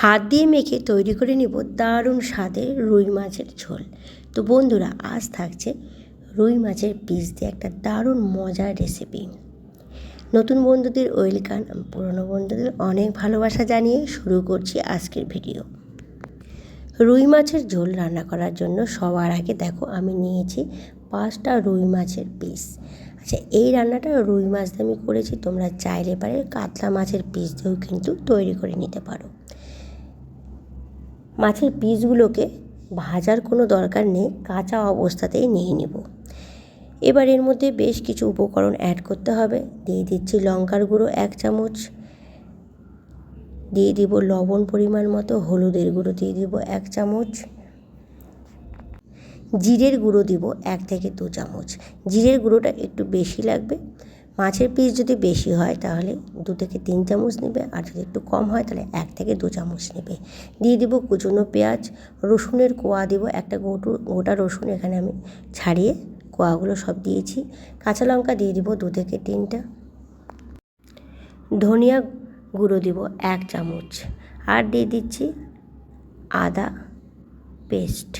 হাত দিয়ে মেখে তৈরি করে নিব দারুণ স্বাদের রুই মাছের ঝোল। তো বন্ধুরা, আজ থাকছে রুই মাছের পিস দিয়ে একটা দারুণ মজার রেসিপি নতুন বন্ধুদের ওয়েলকাম, পুরনো বন্ধুদের অনেক ভালোবাসা জানিয়ে শুরু করছি আজকের ভিডিও। রুই মাছের ঝোল রান্না করার জন্য সবার আগে দেখো, আমি নিয়েছি পাঁচটা রুই মাছের পিস। আচ্ছা এই রান্নাটা রুই মাছ দিয়ে আমি করেছি, তোমরা চাইলে পারে কাতলা মাছের পিস দিয়েও কিন্তু তৈরি করে নিতে পারো। মাছের পিসগুলোকে ভাজার কোনো দরকার নেই, কাঁচা অবস্থাতেই নিয়ে নেব। এবার এর মধ্যে বেশ কিছু উপকরণ অ্যাড করতে হবে। দিয়ে দিচ্ছি লঙ্কার গুঁড়ো এক চামচ। দিয়ে দিব লবণ পরিমাণ মতো, হলুদের গুঁড়ো দিয়ে দিব এক চামচ। জিরের গুঁড়ো দিব এক থেকে দু চামচ। জিরের গুঁড়োটা একটু বেশি লাগবে। মাছের পিস যদি বেশি হয় তাহলে দু থেকে তিন চামচ নেবে, আর যদি একটু কম হয় তাহলে এক থেকে দু চামচ নেবে। দিয়ে দিব কুচনো পেঁয়াজ, রসুনের কোয়া দিব, একটা গোটু, গোটা রসুন এখানে আমি ছাড়িয়ে কোয়াগুলো সব দিয়েছি। কাঁচা লঙ্কা দিয়ে দিব দু থেকে তিনটা। ধনিয়া গুঁড়ো দিব এক চামচ। আর দিয়ে দিচ্ছি আদা পেস্ট।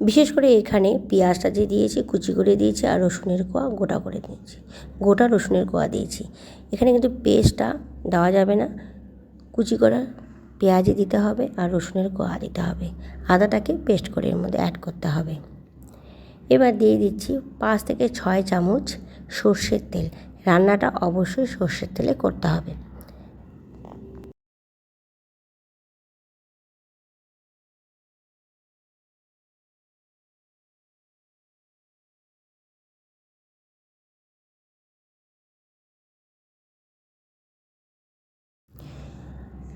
বিশেষ করে এখানে পেঁয়াজটা যে দিয়েছি, কুচি করে দিয়েছি আর রসুনের কোয়া গোটা করে দিয়েছি। গোটা রসুনের কোয়া দিয়েছি। এখানে কিন্তু পেস্টটা দেওয়া যাবে না। কুচি করা পেঁয়াজই দিতে হবে আর রসুনের কোয়া দিতে হবে। আদাটাকে পেস্ট করে এর মধ্যে অ্যাড করতে হবে। এবার দিয়ে দিচ্ছি পাঁচ থেকে ছয় চামচ সর্ষের তেল। রান্নাটা অবশ্যই সর্ষের তেলে করতে হবে।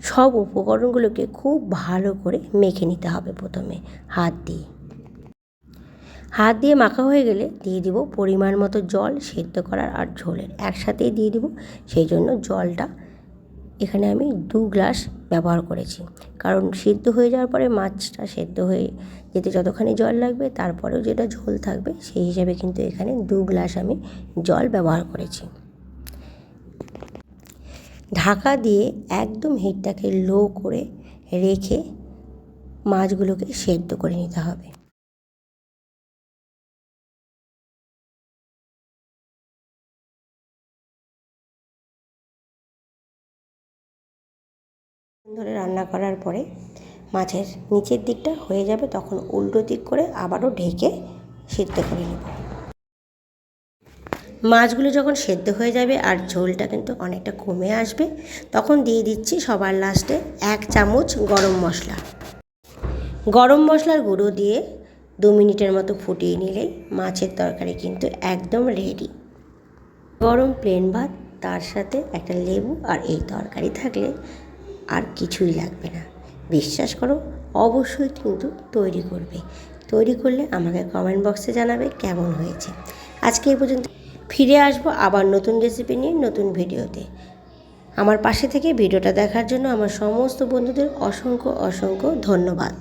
সব উপকরণগুলোকে খুব ভালো করে মেখে নিতে হবে প্রথমে, হাত দিয়ে। হাত দিয়ে মাখা হয়ে গেলে দিয়ে দিব পরিমাণ মতো জল সেদ্ধ করার আর ঝোলের। একসাথেই দিয়ে দিব, সেই জন্য জলটা এখানে আমি দু গ্লাস ব্যবহার করেছি। কারণ সিদ্ধ হয়ে যাওয়ার পরে মাছটা সেদ্ধ হয়ে যেতে যতখানি জল লাগবে, তারপরেও যেটা ঝোল থাকবে, সেই হিসাবে কিন্তু এখানে দু গ্লাস আমি জল ব্যবহার করেছি। ঢাকা দিয়ে একদম হিটটাকে লো করে রেখে মাছগুলোকে সেদ্ধ করে নিতে হবে। ধরে রান্না করার পরে মাছের নিচের দিকটা হয়ে যাবে, তখন উল্টো দিক করে আবারও ঢেকে সেদ্ধ করে নেব। মাছগুলো যখন সেদ্ধ হয়ে যাবে আর ঝোলটা কিন্তু অনেকটা কমে আসবে, তখন দিয়ে দিচ্ছি সবার লাস্টে এক চামচ গরম মশলা। গরম মশলার গুঁড়ো দিয়ে দু মিনিটের মতো ফুটিয়ে নিলেই মাছের তরকারি কিন্তু একদম রেডি গরম প্লেন ভাত, তার সাথে একটা লেবু আর এই তরকারি থাকলে আর কিছুই লাগবে না। বিশ্বাস করো, অবশ্যই কিন্তু তৈরি করবে। তৈরি করলে আমাকে কমেন্ট বক্সে জানাবে কেমন হয়েছে। আজকে এই পর্যন্ত ফিরে আসব আবার নতুন রেসিপি নিয়ে নতুন ভিডিওতে। আমার পাশে থেকে ভিডিওটা দেখার জন্য আমার সমস্ত বন্ধুদের অসংখ্য অসংখ্য ধন্যবাদ।